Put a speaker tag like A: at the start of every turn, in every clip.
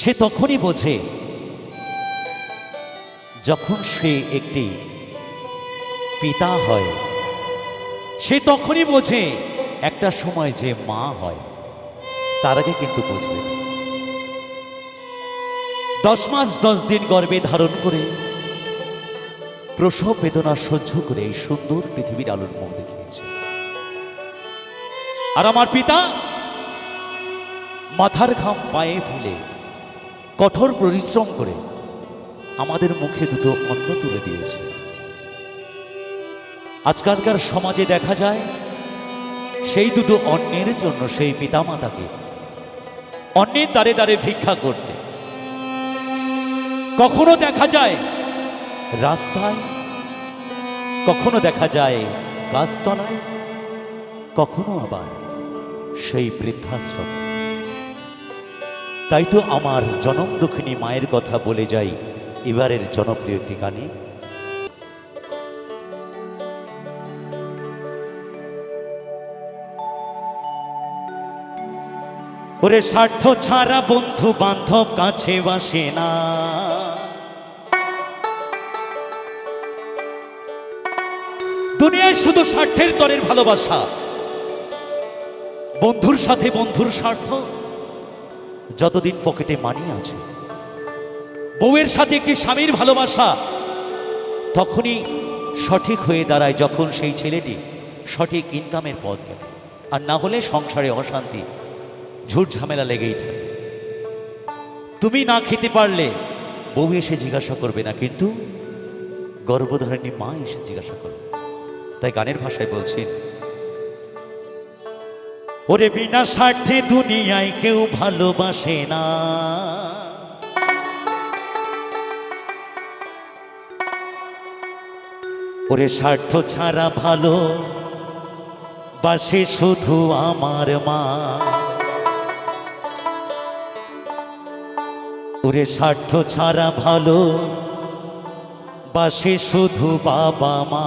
A: সে তখনই বোঝে যখন সে একটি পিতা হয়, সে তখনই বোঝে একটা সময় যে মা হয়, তার আগে কিন্তু বুঝবে। দশ মাস দশ দিন গর্ভে ধারণ করে, প্রসব বেদনা সহ্য করে এই সুন্দর পৃথিবীর আলোর মুখ দেখিয়েছে আর আমার পিতা মাথার ঘাম পায়ে ফেলে কঠোর পরিশ্রম করে আমাদের মুখে দুটো অন্ন তুলে দিয়েছে। আজকালকার সমাজে দেখা যায়, সেই দুটো অন্যের জন্য সেই পিতামাতাকে অন্যের দ্বারে দ্বারে ভিক্ষা করতে। কখনো দেখা যায় রাস্তায়, কখনো দেখা যায় গাছতলায়, কখনো আবার সেই বৃদ্ধাশ্রম। তাই তো আমার জনম দুঃখিনী মায়ের কথা বলে যাই, এবারের জনপ্রিয় গানে ওরে স্বার্থ ছাড়া বন্ধু বান্ধব কাছে বাসে না। দুনিয়ায় শুধু স্বার্থের তরের ভালোবাসা। বন্ধুর সাথে বন্ধুর স্বার্থ। যতদিন পকেটে মানি আছে। বউয়ের সাথে একটি স্বামীর ভালোবাসা তখনই সঠিক হয়ে দাঁড়ায় যখন সেই ছেলেটি সঠিক ইনকামের পথ দেখে। আর না হলে সংসারে অশান্তি, ঝুট ঝামেলা লেগেই থাকে। তুমি না খেতে পারলে বউ এসে জিজ্ঞাসা করবে না, কিন্তু গর্ভধারিণী মা এসে জিজ্ঞাসা করবে। তাই গানের ভাষায় বলছেন ওরে বিনা স্বার্থে দুনিয়ায় কেউ ভালোবাসে না। ওরে স্বার্থ ছাড়া ভালো বাসে শুধু আমার মা। ওরে স্বার্থ ছাড়া ভালো বাসে শুধু বাবা মা।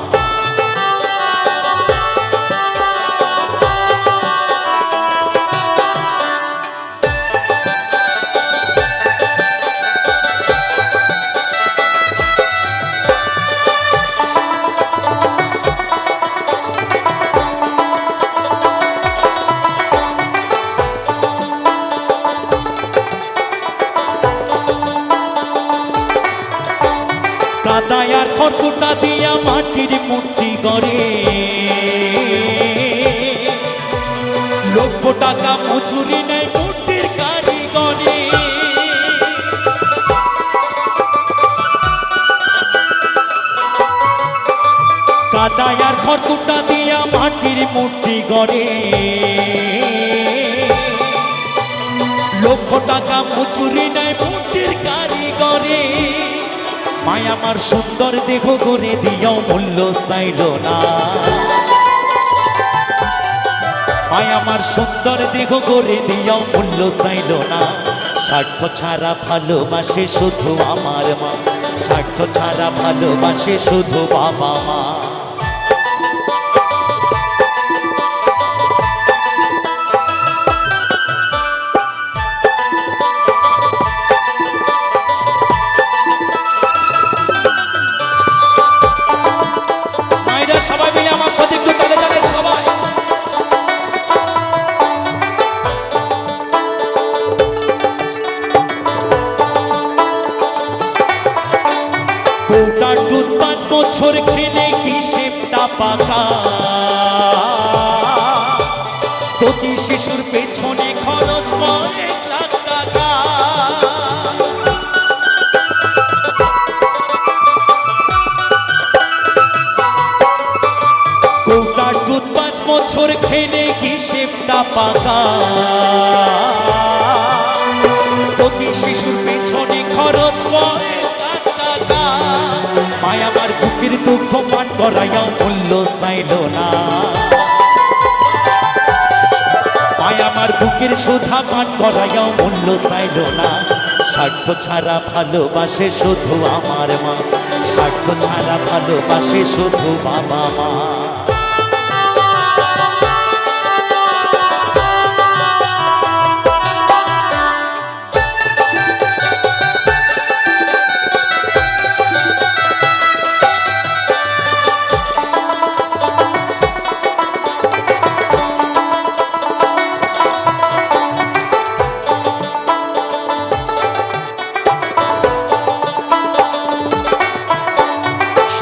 A: খড়কুটা দিয়া মাটির মূর্তি গড়ে। লক্ষ টাকা মজুরি নেয় মূর্তির কারিগরে। কাদায় আর খড়কুটা দিয়া মাটির মূর্তি গড়ে। লক্ষ টাকা মজুরি নেয় মূর্তির কারিগরে। মায় আমার সুন্দর দেহ করে দিও মূল্য চাইল না। মায় আমার সুন্দর দেহ করে দিও মূল্য চাইল না। স্বার্থ ছাড়া ভালোবাসে শুধু আমার মা। স্বার্থ ছাড়া ভালোবাসে শুধু বাবা মা। বছর খেলে হিসেবটা পাকা প্রতি শিশুর পেছনে খরচ পাঁচ বছর খেলে হিসেবটা পাকা প্রতি শিশুর দুঃখ পান করাইয়া মূল্য চাইল না। মায় আমার বুকের সুধা পান করাইয়া মূল্য চাইল না। স্বার্থ ছাড়া ভালোবাসে শুধু আমার মা। স্বার্থ ছাড়া ভালোবাসে শুধু বাবা মা।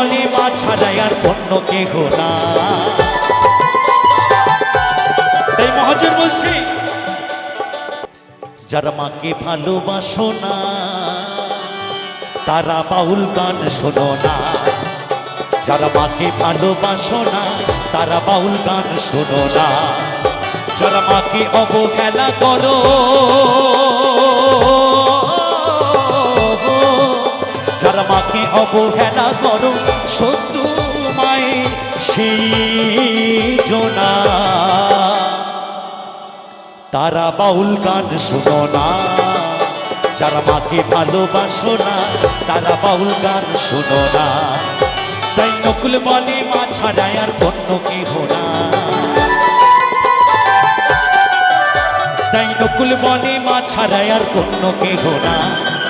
A: বলে মা ছাড়াই আর অন্য কে গোনা তাই মহাজন বলছে, যারা মাকে ভালোবাসো না, তারা বাউল গান শোনো না। যারা মাকে ভালোবাসো না, তারা বাউল গান শোনো না। যারা মাকে অবহেলা করো মাকে অবহেলা করো। শত্রু মায়ের সেই জোনা। তারা বাউল গান শোনো না। যারা মাকে ভালোবাসো না, তারা বাউল গান শোনো না। তাই নকুল বলে, মা ছাড়াই আর অন্য কেহ না। তাই নকুল বলে, মা ছাড়াই আর অন্য কেহ না।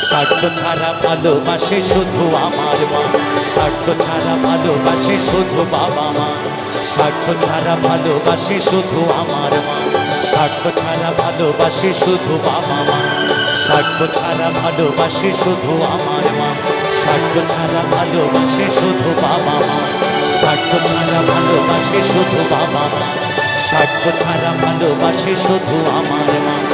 A: স্বার্থ ছাড়া ভালোবাসে শুধু আমার মা স্বার্থ ছাড়া ভালোবাসে শুধু বাবা মা। স্বার্থ ছাড়া ভালোবাসে শুধু আমার মা। স্বার্থ ছাড়া ভালোবাসে শুধু বাবা মা। স্বার্থ ছাড়া ভালোবাসে শুধু আমার মা। স্বার্থ ছাড়া ভালোবাসে শুধু বাবা মা। স্বার্থ ছাড়া ভালোবাসে শুধু বাবা মা। স্বার্থ ছাড়া ভালোবাসে শুধু আমার মা।